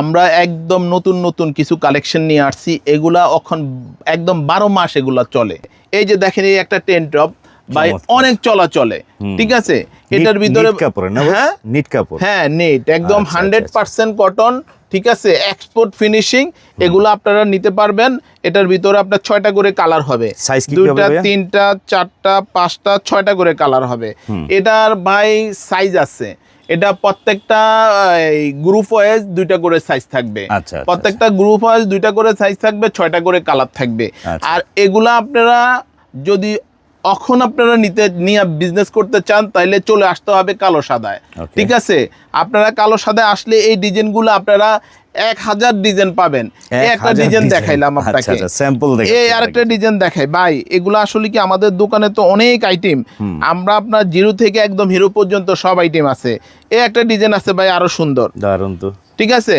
আমরা একদম নতুন নতুন কিছু কালেকশন নিয়ে আসছি। এগুলা এখন একদম বারো মাস এগুলা চলে। এই যে দেখেন এই একটা টেন টপ ভাই অনেক চলা চলে ঠিক আছে? এটার ভিতরে হ্যাঁ? নিট কাপড়। হ্যাঁ নেট। একদম হান্ড্রেড পার্সেন্ট কটন ঠিক আছে? এক্সপোর্ট ফিনিশিং এগুলো আপনারা নিতে পারবেন। এটার ভিতরে আপনার ছয়টা করে কালার হবে। দুইটা তিনটা চারটা পাঁচটা ছয়টা করে কালার হবে। এটার বাই সাইজ আছে। এটা প্রত্যেকটা গ্রুপ ওয়াইজ দুইটা করে সাইজ থাকবে। আচ্ছা, আচ্ছা, প্রত্যেকটা গ্রুপ ওয়াইজ দুইটা করে সাইজ থাকবে ছয়টা করে কালার থাকবে। আচ্ছা। আর এগুলা আপনারা যদি এখন আপনারা নিতে নিয়ে বিজনেস করতে চান তাহলে চলে আসতে হবে কালো সাদায়। ঠিক আছে? আপনারা কালো সাদায় আসলে এই ডিজাইনগুলো আপনারা এক হাজার ডিজাইন পাবেন। একটা ডিজাইন দেখাইলাম আচ্ছা, আপনাকে। আচ্ছা, sample এই আরেকটা? ডিজাইন দেখাই। ভাই এগুলো আসলে কি আমাদের দোকানে তো অনেক আইটেম আমরা আপনার জিরো থেকে একদম হিরো পর্যন্ত সব আইটেম আছে। এই একটা ডিজাইন আছে ভাই আরও সুন্দর। দারুণ তো। ঠিক আছে?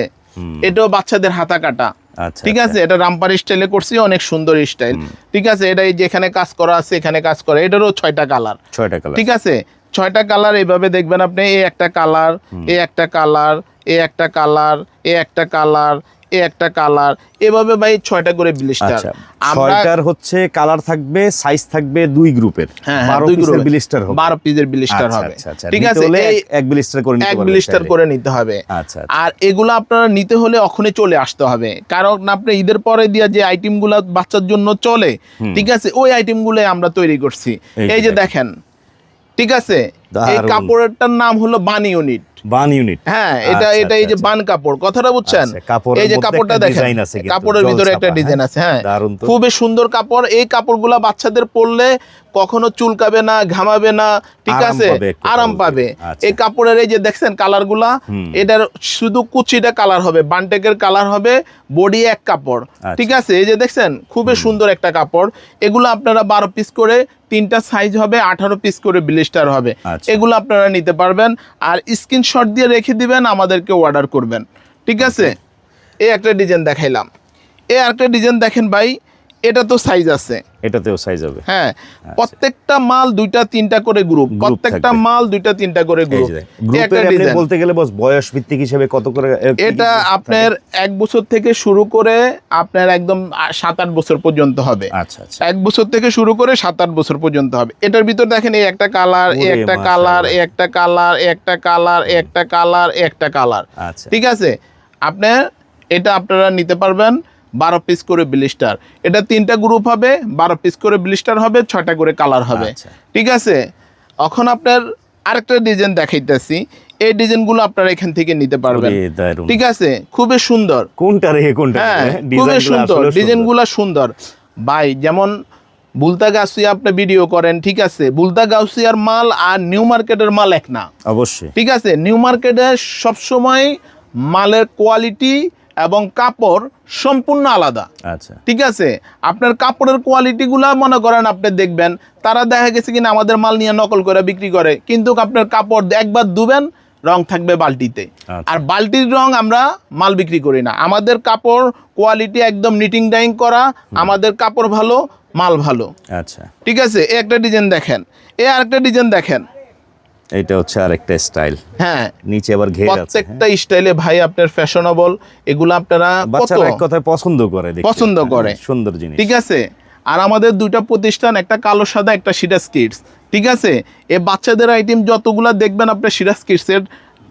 এটাও বাচ্চাদের হাতা কাটা। আচ্ছা ঠিক আচ্ছা। আছে? এটা রামপার স্টাইলে করছি অনেক সুন্দর স্টাইল ঠিক আছে? এটা যেখানে কাজ করা আছে এখানে কাজ করা। এটারও ছয়টা কালার ছয়টা কালার ঠিক আছে? ছয়টা কালার এইভাবে দেখবেন আপনি এই একটা কালার এই একটা কালার এই একটা কালার এই একটা কালার এই একটা কালার এভাবে ভাই ছয়টা করে ব্লিস্টার। আচ্ছা ছয়টার হচ্ছে কালার থাকবে সাইজ থাকবে দুই গ্রুপের হ্যাঁ হ্যাঁ, বারো পিসের ব্লিস্টার হবে। বারো পিসের ব্লিস্টার আচ্ছা, হবে। আচ্ছা। ঠিক আছে এই এক- ব্লিস্টার করে নিতে এক ব্লিস্টার করে নিতে হবে। আচ্ছা। আর এগুলো আপনারা নিতে হলে ওখানে চলে আসতে হবে। কারণ আপনি ঈদের পরে দিয়া যে আইটেমগুলো বাচ্চার জন্য চলে ঠিক আছে ওই আইটেমগুলো আমরা তৈরি করছি। এই যে দেখেন ঠিক আছে এই। কাপড়েরটার নাম হলো বানি ইউনিট বান ইউনিট হ্যাঁ এটা আচ্ছা, এটা এই যে আচ্ছা, বান কাপড় কথাটা বুঝছেন? আচ্ছা, এই যে কাপড়টা দেখেন কাপড়ের ভিতরে একটা ডিজাইন হ্যাঁ? আছে হ্যাঁ খুবই সুন্দর কাপড় এই কাপড়গুলা বাচ্চাদের পরলে কখনো চুলকাবে না ঘামাবে না ঠিক আছে? আরাম পাবে। আচ্ছা। এই কাপড়ের এই যে দেখছেন কালারগুলা। এটার শুধু কুচিটা কালার হবে বানটেকের কালার হবে বডি এক কাপড় আচ্ছা। ঠিক আছে? এই যে দেখছেন খুবই সুন্দর একটা কাপড়। এগুলো আপনারা বারো পিস করে তিনটা সাইজ হবে আঠারো পিস করে ব্লিস্টার হবে। আচ্ছা। এগুলো আপনারা নিতে পারবেন। আর স্ক্রিনশট দিয়ে রেখে দিবেন আমাদেরকে অর্ডার করবেন। ঠিক আছে? এই একটা ডিজাইন দেখাইলাম। এই একটা ডিজাইন দেখেন ভাই এটা তো সাইজ আছে। এটাতেও সাইজ হবে। হ্যাঁ প্রত্যেকটা মাল দুইটা তিনটা করে গ্রুপ প্রত্যেকটা মাল দুইটা তিনটা করে গ্রুপ গ্রুপের এমনি বলতে গেলে বস বয়স ভিত্তিক হিসেবে কত করে এটা আপনার এক বছর থেকে শুরু করে আপনার একদম সাত আট বছর পর্যন্ত হবে। আচ্ছা আচ্ছা। এক বছর থেকে শুরু করে সাত আট বছর পর্যন্ত হবে। এটার ভিতর দেখেন এই একটা কালার এই একটা কালার এই একটা কালার এই একটা কালার এই একটা কালার এই একটা কালার আচ্ছা। ঠিক আছে? আপনার এটা আপনারা নিতে পারবেন। বারো পিস করে ব্লিস্টার এটা তিনটা গ্রুপ হবে বারো পিস করে ব্লিস্টার হবে ছয়টা করে কালার হবে। আচ্ছা। ঠিক আছে? এখন আপনার আরেকটা ডিজাইন দেখাইতেছি। এই ডিজাইনগুলো আপনারা এখান থেকে নিতে পারবেন। ঠিক আছে? খুবই সুন্দর। কোনটা রে কোনটা হ্যাঁ? খুবই সুন্দর। ডিজাইনগুলো সুন্দর। ভাই যেমন বুলতা গাউসিয়া আপনি ভিডিও করেন ঠিক আছে? বুলতা গাউসিয়ার মাল আর নিউ মার্কেটের মাল এক না। অবশ্যই। ঠিক আছে? নিউ মার্কেটে সবসময় মালের কোয়ালিটি এবং কাপড় সম্পূর্ণ আলাদা। আচ্ছা। ঠিক আছে? আপনার কাপড়ের কোয়ালিটিগুলো মনে করেন আপনি দেখবেন তারা দেখা গেছে কিনা আমাদের মাল নিয়ে নকল করে বিক্রি করে কিন্তু আপনার কাপড় একবার দুবেন রং থাকবে বালতিতে। আচ্ছা। আর বালতির রং আমরা মাল বিক্রি করি না। আমাদের কাপড় কোয়ালিটি একদম নিটিং ডাইং করা আমাদের কাপড় ভালো মাল ভালো। আচ্ছা। ঠিক আছে? এ একটা ডিজাইন দেখেন। এ আরেকটা ডিজাইন দেখেন। এটা হচ্ছে আরেকটা স্টাইল। হ্যাঁ নিচে আবার ঘের আছে প্রত্যেকটা স্টাইলে ভাই আপনার ফ্যাশনেবল এগুলো আপনারা বাচ্চারা এক কথায় পছন্দ করে। পছন্দ করে। সুন্দর জিনিস। ঠিক আছে? আর আমাদের দুইটা প্রতিষ্ঠান একটা কালো সাদা একটা সিরাজ কিডস ঠিক আছে? এ বাচ্চাদের আইটেম যতগুলা দেখবেন আপনার সিরাজ কিডসের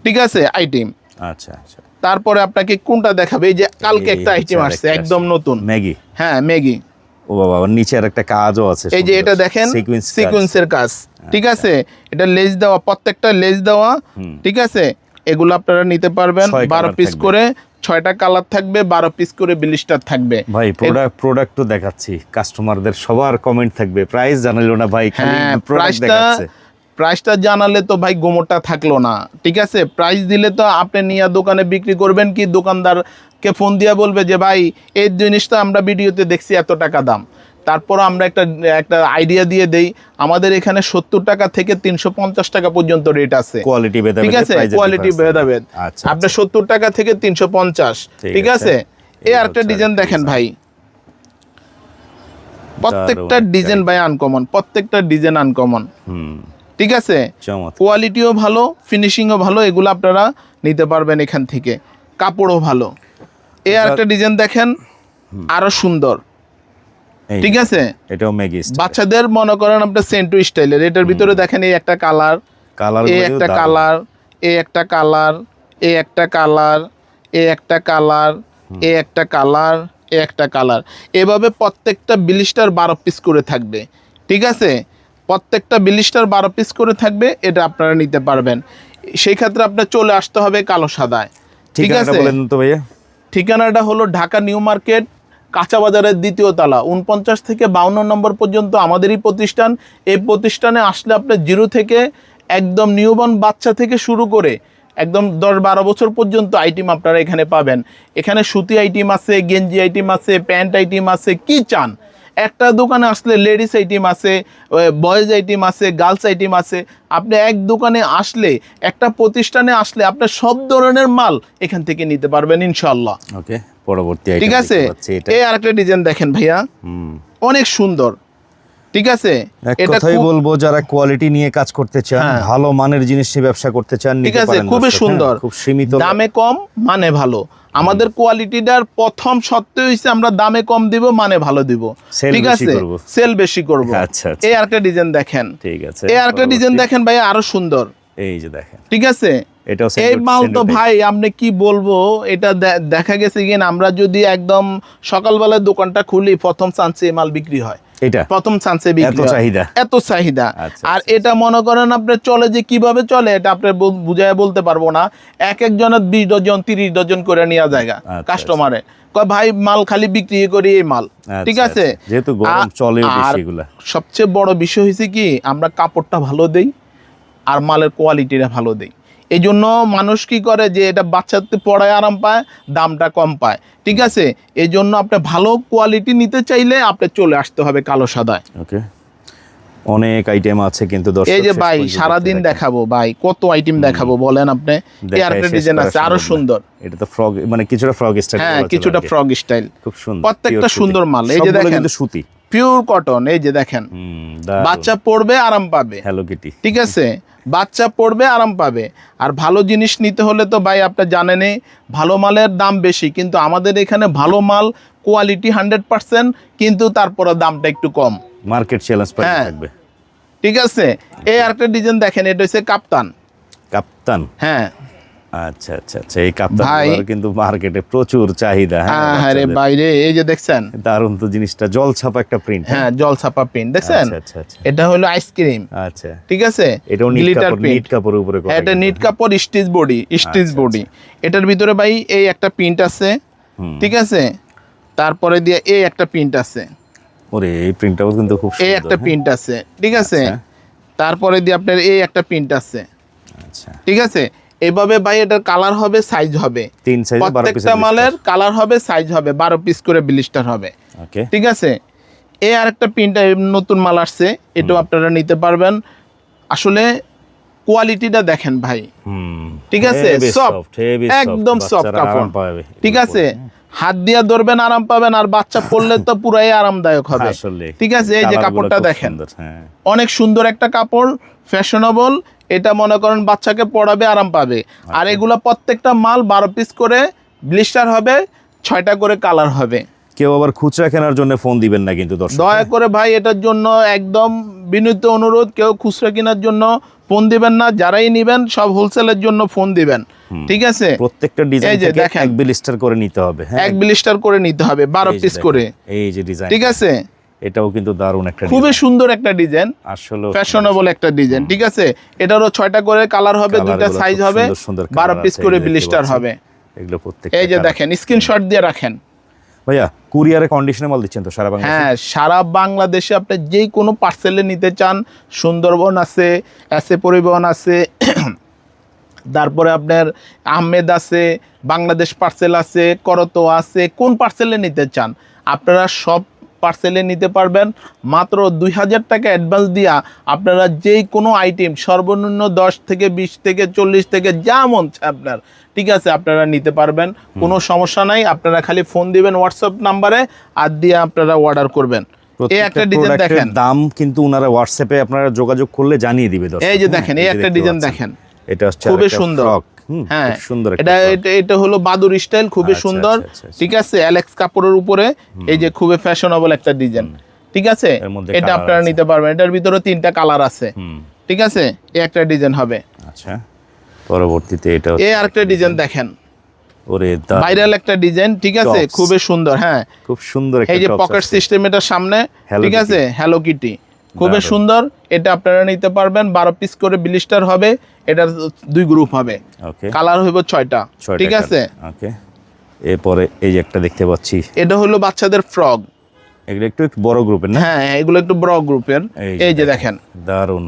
ঠিক আছে আইটেম আচ্ছা আচ্ছা। তারপরে আপনাকে কোনটা দেখাবে? এই যে কালকে একটা আইটেম আসছে একদম নতুন। ম্যাগি। হ্যাঁ ম্যাগি। ও বাবা নিচে আর একটা কাজও আছে এই যে এটা দেখেন সিকোয়েন্সের কাজ। ঠিক আছে? এটা লেজ দেওয়া প্রত্যেকটা লেজ দেওয়া ঠিক আছে? এগুলো আপনারা নিতে পারবেন বারো পিস করে ছয়টা কালার থাকবে বারো পিস করে ব্লিস্টার থাকবে। ভাই প্রোডাক্ট প্রোডাক্ট তো দেখাচ্ছি কাস্টমারদের সবার কমেন্ট থাকবে প্রাইস জানালো না ভাই খালি হ্যাঁ প্রোডাক্ট দেখাচ্ছে। প্রাইসটা জানালে তো ভাই গোমরটা থাকল না ঠিক আছে? প্রাইস দিলে তো আপনি নিয়ে দোকানে বিক্রি করবেন কি? দোকানদারকে ফোন দিয়ে বলবে যে ভাই এই জিনিসটা আমরা ভিডিওতে দেখছি এত টাকা দাম। তারপর আমরা একটা একটা আইডিয়া দিয়ে দেই আমাদের এখানে সত্তর টাকা থেকে তিনশো পঞ্চাশ টাকা পর্যন্ত রেট আছে। কোয়ালিটি ঠিক আছে? কোয়ালিটি। ভেদাভেদ। আচ্ছা আপনার সত্তর টাকা থেকে তিনশো পঞ্চাশ ঠিক আছে। এ আরেকটা ডিজাইন দেখেন ভাই। প্রত্যেকটা ডিজাইন ভাই আনকমন প্রত্যেকটা ডিজাইন আনকমন হুম। ঠিক আছে? কোয়ালিটিও ভালো ফিনিশিংও ভালো এগুলো আপনারা নিতে পারবেন এখান থেকে। কাপড়ও ভালো। এ আর একটা ডিজাইন দেখেন আরও সুন্দর। ঠিক আছে? এটাও ম্যাগি বাচ্চাদের মনে করেন আপনার সেন্টু স্টাইলের এটার ভিতরে দেখেন এই একটা কালার কালার এই একটা কালার এই একটা কালার এই একটা কালার এই একটা কালার এই একটা কালার এই একটা কালার এভাবে প্রত্যেকটা বিলিস্টার বারো পিস করে থাকবে। ঠিক আছে? প্রত্যেকটা বিলিস্টার বারো পিস করে থাকবে এটা আপনারা নিতে পারবেন। সেই ক্ষেত্রে আপনার চলে আসতে হবে কালো সাদায়। ঠিক আছে? ঠিকানাটা হলো ঢাকা নিউ মার্কেট কাঁচা বাজারের দ্বিতীয় তলা উনপঞ্চাশ থেকে বাউন্ন নম্বর পর্যন্ত আমাদেরই প্রতিষ্ঠান। এই প্রতিষ্ঠানে আসলে আপনার জিরো থেকে একদম নিউবর্ন বাচ্চা থেকে শুরু করে একদম দশ বারো বছর পর্যন্ত আইটেম আপনারা এখানে পাবেন। এখানে সুতি আইটেম আছে গেঞ্জি আইটেম আছে প্যান্ট আইটেম আছে কি চান একটা দোকানে আসলে লেডিস আইটেম আছে বয়েজ আইটেম আছে গার্লস আইটেম আছে। আপনি এক দোকানে আসলে একটা প্রতিষ্ঠানে আসলে আপনি সব ধরনের মাল এখান থেকে নিতে পারবেন ইনশাল্লাহ ওকে পরবর্তী ঠিক আছে? এই আরেকটা ডিজাইন দেখেন ভাইয়া। হুম। অনেক সুন্দর। ঠিক আছে? এটা কথাই বলব যারা কোয়ালিটি নিয়ে কাজ করতে চান হ্যাঁ। ভালো মানের জিনিস নিয়ে ব্যবসা করতে চান ঠিক আছে খুবই সুন্দর হ্যাঁ, খুব সীমিত দামে কম মানে ভালো। আমাদের কোয়ালিটিটার প্রথম সত্য হইছে আমরা দামে কম দিব মানে ভালো দিব। ঠিক আছে? সেল বেশি করব। আচ্ছা, আচ্ছা। এই আরেকটা ডিজাইন দেখেন। ঠিক আছে এই আরেকটা ডিজাইন দেখেন ভাই আরও সুন্দর। এই যে দেখেন। ঠিক আছে? এটাও এই মাল তো ভাই আপনি কি বলব? এটা দেখা গেছে কিন আমরা যদি একদম সকালবেলায় দোকানটা খুলি প্রথম চান্সে মাল বিক্রি হয়। এটা? প্রথম চান্সে বিক্রি এত চাহিদা? এত চাহিদা। আচ্ছা, আর আচ্ছা, এটা মনে করেন আপনার চলে যে কীভাবে চলে এটা বুঝায় বলতে পারব না। এক একজনের বিশ ডজন তিরিশ ডজন করে নেওয়া জায়গা আচ্ছা, কাস্টমারে ভাই মাল খালি বিক্রি করি এই মাল। আচ্ছা, ঠিক আছে? আচ্ছা। যেহেতু গরম। সবচেয়ে বড় বিষয় হয়েছে কি আমরা কাপড়টা ভালো দেই আর মালের কোয়ালিটিটা ভালো দেই। এই জন্য মানুষ কি করে যে এটা বাচ্চাতে পড়ায় আরাম পায় দামটা কম পায়। ঠিক আছে? এই জন্য আপনি ভালো কোয়ালিটি নিতে চাইলে আপনি চলে আসতে হবে কালো সাদায়। ওকে অনেক আইটেম আছে কিন্তু এই যে ভাই সারাদিন দেখাবো ভাই কত আইটেম দেখাবো বলেন আপনি? শেষ ডিজাইন আছে আরও সুন্দর। এটা তো ফ্রগ মানে কিছুটা ফ্রগ স্টাইল হ্যাঁ কিছুটা ফ্রগ স্টাইল খুব সুন্দর প্রত্যেকটা সুন্দর মাল। এই যে দেখেন। কিন্তু সুতি। পিওর কটন এই যে দেখেন। বাচ্চা পড়বে আরাম পাবে। হ্যালো কিটি ঠিক আছে? বাচ্চা পড়বে আরাম পাবে। আর ভালো জিনিস নিতে হলে তো ভাই আপনি জানেনই ভালো মালের দাম বেশি কিন্তু আমাদের এখানে ভালো মাল কোয়ালিটি হান্ড্রেড পার্সেন্ট কিন্তু তারপরে দামটা একটু কম। Market challenge. থাকবে। ঠিক আছে? এই আরেকটা ডিজাইন দেখেন এটা হচ্ছে কাপ্তান। কাপ্তান? হ্যাঁ। আচ্ছা আচ্ছা আচ্ছা এই কাপ্তান ভাই- কিন্তু মার্কেটে প্রচুর চাহিদা হ্যাঁ হ্যাঁ রে বাইরে এই যে দেখছেন। দারুণ তো জিনিসটা জল ছাপা একটা প্রিন্ট হ্যাঁ? জল ছাপা প্রিন্ট দেখছেন? আচ্ছা আচ্ছা আচ্ছা। এটা হলো আইসক্রিম আচ্ছা। ঠিক আছে? এটাও নিট কাপড় নিট কাপড়ের উপরে করা হ্যাঁ এটা নিট কাপড় স্টিচ বডি স্টিচ বডি এটার ভিতরে ভাই এই একটা প্রিন্ট আছে ঠিক আছে? তারপরে দিয়ে এই একটা প্রিন্ট আছে। ওরে এই প্রিন্টটাও কিন্তু খুব এই একটা হ্যাঁ? প্রিন্ট আছে ঠিক আছে। তারপরে দিয়ে আপনার এই একটা প্রিন্ট আছে। আচ্ছা। ঠিক আছে? এইভাবে ভাই এটার কালার হবে সাইজ হবে। তিন সাইজে প্রত্যেকটা মালের কালার হবে সাইজ হবে বারো পিস করে ব্লিস্টার হবে। ওকে ঠিক আছে? এ এই আরেকটা প্রিন্ট নতুন মাল আসছে এটাও আপনারা নিতে পারবেন। আসলে কোয়ালিটিটা দেখেন ভাই। হুম। ঠিক আছে? সফট একদম সফট কাপড়। ঠিক আছে? হাত দিয়া ধরবেন আরাম পাবেন আর বাচ্চা পড়লে তো পুরাই আরামদায়ক হবে। ঠিক আছে? এই যে কাপড়টা দেখেন। হ্যাঁ। অনেক সুন্দর একটা কাপড় ফ্যাশনেবল এটা মনে করেন বাচ্চাকে পড়াবে আরাম পাবে। আচ্ছা। আর এগুলা প্রত্যেকটা মাল বারো পিস করে ব্লিস্টার হবে ছয়টা করে কালার হবে। কেউ আবার খুচরা কেনার জন্য ফোন দিবেন না কিন্তু দর্শক। দয়া করে ভাই এটার জন্য একদম বিনীত অনুরোধ কেউ খুচরা কেনার জন্য ফোন দিবেন না। যারাই নিবেন সব হোলসেলের জন্য ফোন দিবেন। ঠিক আছে? প্রত্যেকটা ডিজাইন থেকে এক বিলিস্টার করে নিতে হবে হ্যাঁ? এক ব্লিস্টার করে নিতে হবে বারো এই যে পিস করে। এই যে ডিজাইন ঠিক আছে? এটাও কিন্তু দারুণ একটা খুবই সুন্দর একটা ডিজাইন আসলে ফ্যাশনেবল একটা ডিজাইন ঠিক আছে? এটারও ছয়টা করে কালার হবে দুইটা সাইজ হবে বারো পিস করে ব্লিস্টার হবে। এগুলো প্রত্যেক এই যে দেখেন স্ক্রিনশট দিয়ে রাখেন। ভাইয়া কুরিয়ারে কন্ডিশনে মাল দিচ্ছেন তো সারা বাংলাদেশে? হ্যাঁ সারা বাংলাদেশে আপনি যেই কোনো পার্সেলে নিতে চান সুন্দরবন আছে এসে পরিবহন আছে তারপরে আপনার আহমেদ আছে বাংলাদেশ পার্সেল আছে করতো আছে কোন পার্সেলে নিতে চান আপনারা সব পার্সেলে নিতে পারবেন। মাত্র দুই হাজার টাকা অ্যাডভান্স দিয়া আপনারা যেই কোনো আইটেম সর্বনিম্ন দশ থেকে বিশ থেকে চল্লিশ থেকে যা মন আপনার ঠিক আছে আপনারা নিতে পারবেন। কোনো সমস্যা নাই আপনারা খালি ফোন দিবেন হোয়াটসঅ্যাপ নাম্বারে আর দিয়ে আপনারা অর্ডার করবেন। এই একটা ডিজাইন দেখেন। দাম কিন্তু ওনারা হোয়াটসঅ্যাপে আপনারা যোগাযোগ করলে জানিয়ে দিবে এই যে দেখেন এই একটা ডিজাইন দেখেন। এটা হচ্ছে খুবই সুন্দর। হ্যাঁ সুন্দর এটা এটা এটা হলো বাদুর স্টাইল খুবই আচ্ছা, সুন্দর। আচ্ছা, আচ্ছা। ঠিক আছে অ্যালেক্স কাপড়ের উপরে এই যে খুবই ফ্যাশনেবল একটা ডিজাইন ঠিক আছে? এটা আপনারা নিতে পারবেন। এটার ভিতরে তিনটা কালার আছে। হুম। ঠিক আছে? এই একটা ডিজাইন হবে। আচ্ছা পরবর্তীতে এটা এই আরেকটা ডিজাইন দেখেন। ওরে ভাইরাল একটা ডিজাইন ঠিক আছে? খুবই সুন্দর হ্যাঁ। খুব সুন্দর এই যে পকেট সিস্টেম এটার সামনে ঠিক আছে? হ্যালো কিটি খুবই সুন্দর। এটা আপনারা নিতে পারবেন। বারো পিস করে ব্লিস্টার হবে। এটার দুই গ্রুপ হবে। ওকে কালার হইব ছয়টা। ঠিক আছে? ওকে এরপরে এই যে একটা দেখতে পাচ্ছি। এটা হলো বাচ্চাদের ফ্রগ এগুলো একটু একটু বড় গ্রুপের না? হ্যাঁ এগুলো একটু বড় গ্রুপের এই যে দেখেন। দারুণ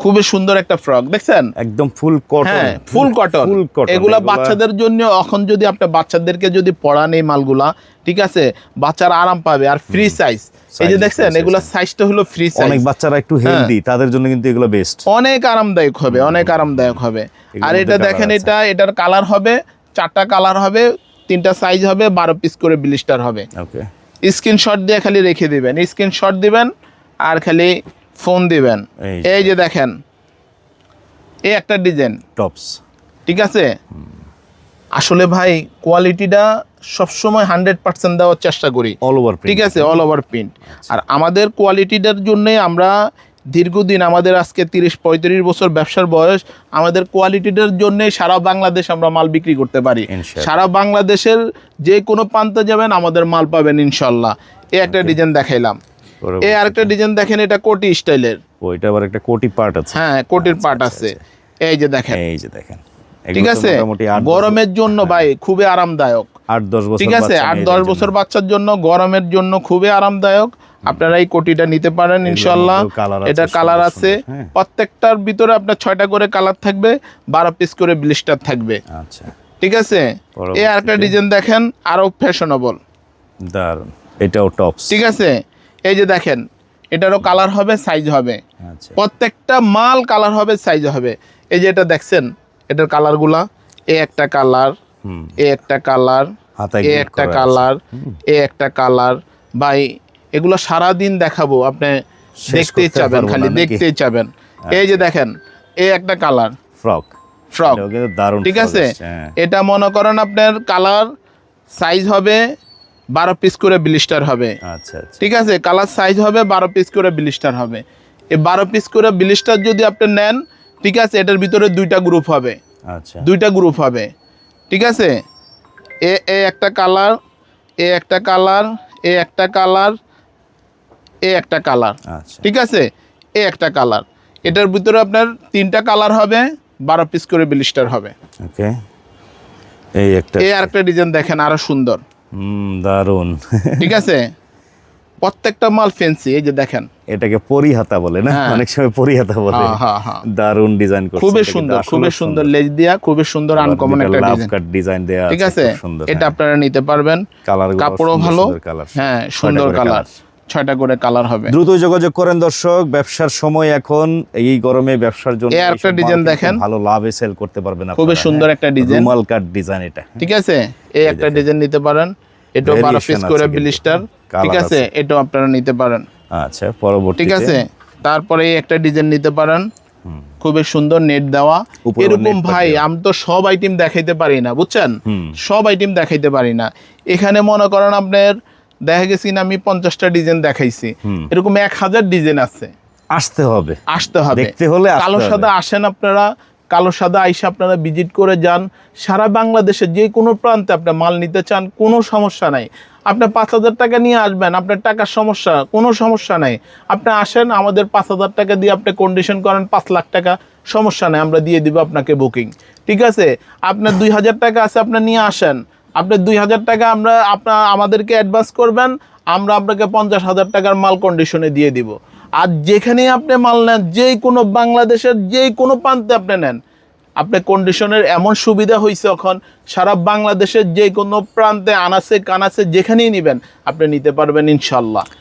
খুবই সুন্দর একটা ফ্রক দেখছেন? একদম ফুল কটন হ্যাঁ ফুল কটন ফুল কটন এগুলা বাচ্চাদের জন্য এখন যদি আপনি বাচ্চাদেরকে যদি পড়ান এই মালগুলা ঠিক আছে বাচ্চারা আরাম পাবে আর ফ্রি সাইজ এই যে দেখছেন এগুলা সাইজটা হলো ফ্রি সাইজ অনেক বাচ্চারা একটু হ্যাঁ। হেলদি তাদের জন্য কিন্তু এগুলো বেস্ট অনেক আরামদায়ক হবে অনেক আরামদায়ক হবে। আর এটা দেখেন এটা এটার কালার হবে চারটা কালার হবে তিনটা সাইজ হবে বারো পিস করে ব্লিস্টার হবে। ওকে স্ক্রিনশট দিয়ে খালি রেখে দিবেন স্ক্রিনশট দিবেন আর খালি ফোন দিবেন। এই যে। দেখেন এই একটা ডিজাইন। টপস। ঠিক আছে? আসলে ভাই কোয়ালিটিটা সবসময় হান্ড্রেড পার্সেন্ট দেওয়ার চেষ্টা করি। অল ওভার ঠিক আছে? অল ওভার প্রিন্ট আর আমাদের কোয়ালিটিটার জন্যই আমরা দীর্ঘদিন আমাদের আজকে তিরিশ পঁয়ত্রিশ বছর ব্যবসার বয়স আমাদের কোয়ালিটিটার জন্যই সারা বাংলাদেশ আমরা মাল বিক্রি করতে পারি। সারা বাংলাদেশের যে কোনো প্রান্তে যাবেন আমাদের মাল পাবেন ইনশাল্লাহ এই একটা ডিজাইন দেখাইলাম। এই আরেকটা ডিজাইন দেখেন এটা কোটি স্টাইলের। ওইটা আবার একটা কোটি পার্ট আছে। হ্যাঁ কোটির পার্ট আছে। এই যে দেখেন। এই যে দেখেন। ঠিক আছে? গরমের জন্য ভাই খুবই আরামদায়ক। আট দশ বছর ঠিক আছে? আট দশ বছর বাচ্চার জন্য গরমের জন্য খুবই আরামদায়ক। আপনারা এই কোটিটা নিতে পারেন ইনশাল্লাহ। এটা কালার আছে হ্যাঁ। প্রত্যেকটার ভিতরে আপনার ছয়টা করে কালার থাকবে বারো পিস করে ব্লিস্টার থাকবে। আচ্ছা। ঠিক আছে? এই আরেকটা ডিজাইন দেখেন আরও ফ্যাশনেবল দারুণ এটাও টপস ঠিক আছে? এই যে দেখেন এটারও কালার হবে সাইজ হবে। আচ্ছা। প্রত্যেকটা মাল কালার হবে সাইজ হবে। এই যে এটা দেখছেন এটার কালারগুলা এ একটা কালার এ একটা কালার এ একটা কালার এ একটা কালার ভাই এগুলো সারা দিন দেখাবো আপনি দেখতেই চাবেন খালি আচ্ছা। দেখতেই চাবেন। এই যে দেখেন এ একটা কালার ফ্রক ফ্রক ঠিক আছে? হ্যাঁ। এটা মনে করেন আপনার কালার সাইজ হবে বারো পিস করে ব্লিস্টার হবে। আচ্ছা আচ্ছা। ঠিক আছে? কালার সাইজ হবে বারো পিস করে ব্লিস্টার হবে। এই বারো পিস করে ব্লিস্টার যদি আপনি নেন ঠিক আছে এটার ভিতরে দুইটা গ্রুপ হবে। আচ্ছা। দুইটা গ্রুপ হবে। ঠিক আছে? এ এ একটা কালার এ একটা কালার এ একটা কালার এ একটা কালার আচ্ছা। ঠিক আছে? এ একটা কালার এটার ভিতরে আপনার তিনটা কালার হবে বারো পিস করে ব্লিস্টার হবে। ওকে এই একটা এই আরেকটা ডিজাইন দেখেন আরও সুন্দর। হুম দারুণ ঠিক আছে? প্রত্যেকটা মাল ফেন্সি এই যে দেখেন। এটাকে পরিহাতা বলে না? হ্যাঁ। অনেক সময় পরিহাতা বলে। হ্যাঁ হ্যাঁ দারুণ ডিজাইন করছে খুবই সুন্দর খুবই সুন্দর। লেজ দিয়া খুবই সুন্দর আনকমন একটা ডিজাইন কাট ডিজাইন দেয়া ঠিক আছে এটা আপনারা নিতে পারবেন। কালার কাপড়ও ভালো। হ্যাঁ সুন্দর কালার ছয়টা করে কালার হবে। দ্রুত যোগাযোগ করেন দর্শক ব্যবসার সময় এখন এই গরমে ব্যবসার জন্য এই আরেকটা ডিজাইন দেখেন। ভালো লাভে সেল করতে পারবেন খুবই সুন্দর হ্যাঁ। একটা ডিজাইন রুমাল কাট ডিজাইন এটা। ঠিক আছে? এই একটা ডিজাইন নিতে পারেন। এটাও বারো পিস করে ব্লিস্টার ঠিক আছে? এটাও আপনারা নিতে পারেন। আচ্ছা পরবর্তী ঠিক আছে? তারপরে এই একটা ডিজাইন নিতে পারেন। খুবই সুন্দর নেট দেওয়া। এরকম ভাই আমি তো সব আইটেম দেখাইতে পারি না বুঝছেন। সব আইটেম দেখাইতে পারি না। এখানে মনে করেন আপনার দেখা গেছি না আমি পঞ্চাশটা ডিজাইন দেখাইছি। এরকম এক হাজার ডিজাইন আছে। আসতে হবে। আসতে হবে। দেখতে হলে কালো সাদা আসেন আপনারা কালো সাদা আইসা আপনারা ভিজিট করে যান। সারা বাংলাদেশে যে কোনো প্রান্তে আপনি মাল নিতে চান কোনো সমস্যা নাই। আপনি পাঁচ হাজার টাকা নিয়ে আসবেন আপনার টাকার সমস্যা কোনো সমস্যা নাই। আপনি আসেন আমাদের পাঁচ হাজার টাকা দিয়ে আপনি কন্ডিশন করেন পাঁচ লাখ টাকা সমস্যা নাই আমরা দিয়ে দিব আপনাকে বুকিং ঠিক আছে? আপনার দুই হাজার টাকা আছে আপনি নিয়ে আসেন। আপনি দুই হাজার টাকা আমরা আপনার আমাদেরকে অ্যাডভান্স করবেন, আমরা আপনাকে পঞ্চাশ হাজার টাকার মাল কন্ডিশনে দিয়ে দিব। আর যেখানেই আপনি মাল নেন যেই কোনো বাংলাদেশের যেই কোনো প্রান্তে আপনি নেন, আপনি কন্ডিশনের এমন সুবিধা হয়েছে এখন, সারা বাংলাদেশের যে কোনো প্রান্তে আনাসে কানাসে যেখানেই নেবেন, আপনি নিতে পারবেন ইনশাল্লাহ।